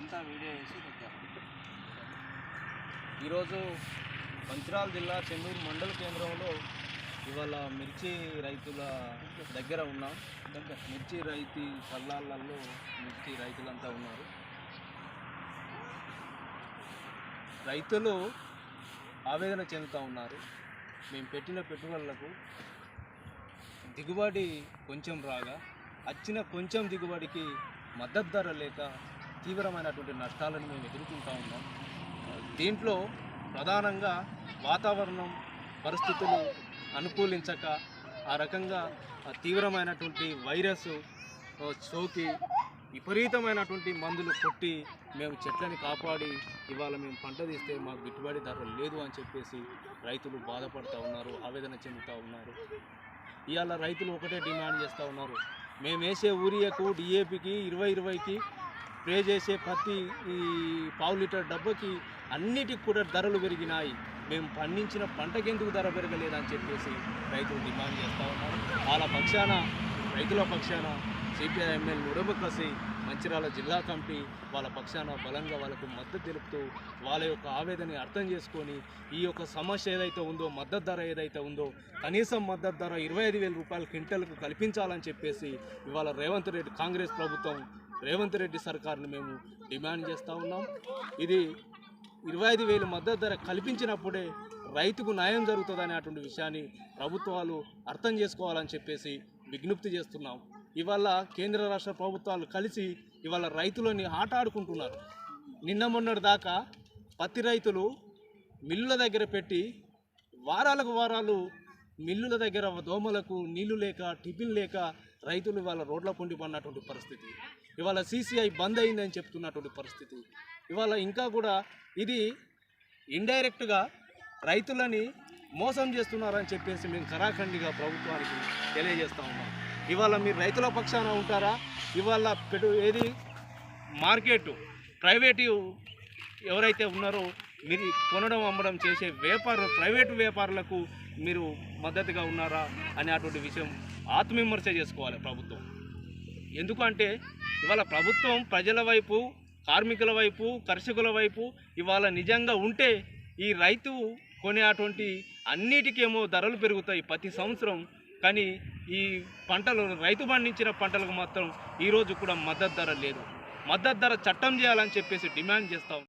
ఇదంతా వీడియో వేసి ఈరోజు మంచిరాల జిల్లా చెన్నూరు మండల కేంద్రంలో ఇవాళ మిర్చి రైతుల దగ్గర ఉన్నాం. మిర్చి రైతు సల్లాలలో మిర్చి రైతులంతా ఉన్నారు. రైతులు ఆవేదన చెందుతూ ఉన్నారు. మేము పెట్టిన పెట్టుబడులకు దిగుబడి కొంచెం రాగా వచ్చిన కొంచెం దిగుబడికి మద్దతు ధర లేక తీవ్రమైనటువంటి నష్టాలను మేము ఎదుర్కొంటూ ఉన్నాం. దీంట్లో ప్రధానంగా వాతావరణం పరిస్థితులు అనుకూలించక ఆ రకంగా తీవ్రమైనటువంటి వైరస్ సోకి విపరీతమైనటువంటి మందులు కొట్టి మేము చెట్లని కాపాడి ఇవాళ మేము పంట తీస్తే మాకు గిట్టుబడి ధర లేదు అని చెప్పేసి రైతులు బాధపడుతూ ఉన్నారు ఆవేదన చెందుతూ ఉన్నారు. ఇవాళ రైతులు ఒకటే డిమాండ్ చేస్తూ ఉన్నారు. మేము వేసే యూరియాకు డిఏపికి ఇరవై ఇరవైకి స్ప్రే చేసే ప్రతి ఈ పావు లీటర్ డబ్బకి అన్నిటికి కూడా ధరలు పెరిగినాయి. మేము పండించిన పంటకెందుకు ధర పెరగలేదని చెప్పేసి రైతులు డిమాండ్ చేస్తూ ఉన్నారు. వాళ్ళ పక్షాన రైతుల పక్షాన సిపిఐ ఎమ్మెల్యే ఉడమకసి మంచిర్యాల జిల్లా కమిటీ వాళ్ళ పక్షాన బలంగా వాళ్ళకు మద్దతు తెలుపుతూ వాళ్ళ యొక్క ఆవేదనని అర్థం చేసుకొని ఈ యొక్క సమస్య ఏదైతే ఉందో మద్దతు ధర ఏదైతే ఉందో కనీసం మద్దతు ధర ఇరవై ఐదు వేల రూపాయల క్వింటల్కు కల్పించాలని చెప్పేసి ఇవాళ రేవంత్ రెడ్డి కాంగ్రెస్ ప్రభుత్వం రేవంత్ రెడ్డి సర్కార్ని మేము డిమాండ్ చేస్తూ ఉన్నాం. ఇది ఇరవై ఐదు వేలు మద్దతు ధర కల్పించినప్పుడే రైతుకు న్యాయం జరుగుతుంది అనేటువంటి విషయాన్ని ప్రభుత్వాలు అర్థం చేసుకోవాలని చెప్పేసి విజ్ఞప్తి చేస్తున్నాం. ఇవాళ కేంద్ర రాష్ట్ర ప్రభుత్వాలు కలిసి ఇవాళ రైతులని ఆట ఆడుకుంటున్నారు నిన్న మొన్నటి దాకా పత్తి రైతులు మిల్లుల దగ్గర పెట్టి వారాలకు వారాలు మిల్లుల దగ్గర దోమలకు నీళ్ళు లేక టిఫిన్ లేక రైతులు ఇవాళ రోడ్ల పొండి పడినటువంటి పరిస్థితి ఇవాళ సీసీఐ బంద్ అయిందని చెప్తున్నటువంటి పరిస్థితి ఇవాళ ఇంకా కూడా ఇది ఇండైరెక్ట్గా రైతులని మోసం చేస్తున్నారని చెప్పేసి మేము కరాఖండిగా ప్రభుత్వానికి తెలియజేస్తూ ఉన్నాం. ఇవాళ మీరు రైతుల పక్షాన ఉంటారా? ఇవాళ పెట్టు ఏది? మార్కెట్ ప్రైవేటు ఎవరైతే ఉన్నారో మీరు కొనడం అమ్మడం చేసే వ్యాపారులు ప్రైవేటు వ్యాపారులకు మీరు మద్దతుగా ఉన్నారా అనే అటువంటి విషయం ఆత్మవిమర్శ చేసుకోవాలి ప్రభుత్వం. ఎందుకంటే ఇవాళ ప్రభుత్వం ప్రజల వైపు కార్మికుల వైపు కర్షకుల వైపు ఇవాళ నిజంగా ఉంటే ఈ రైతు కొనే అటువంటి అన్నిటికేమో ధరలు పెరుగుతాయి ప్రతి సంవత్సరం. కానీ ఈ పంటలు రైతు పండించిన పంటలకు మాత్రం ఈరోజు కూడా మద్దతు ధర లేదు. మద్దతు ధర చట్టం చేయాలని చెప్పేసి డిమాండ్ చేస్తాం.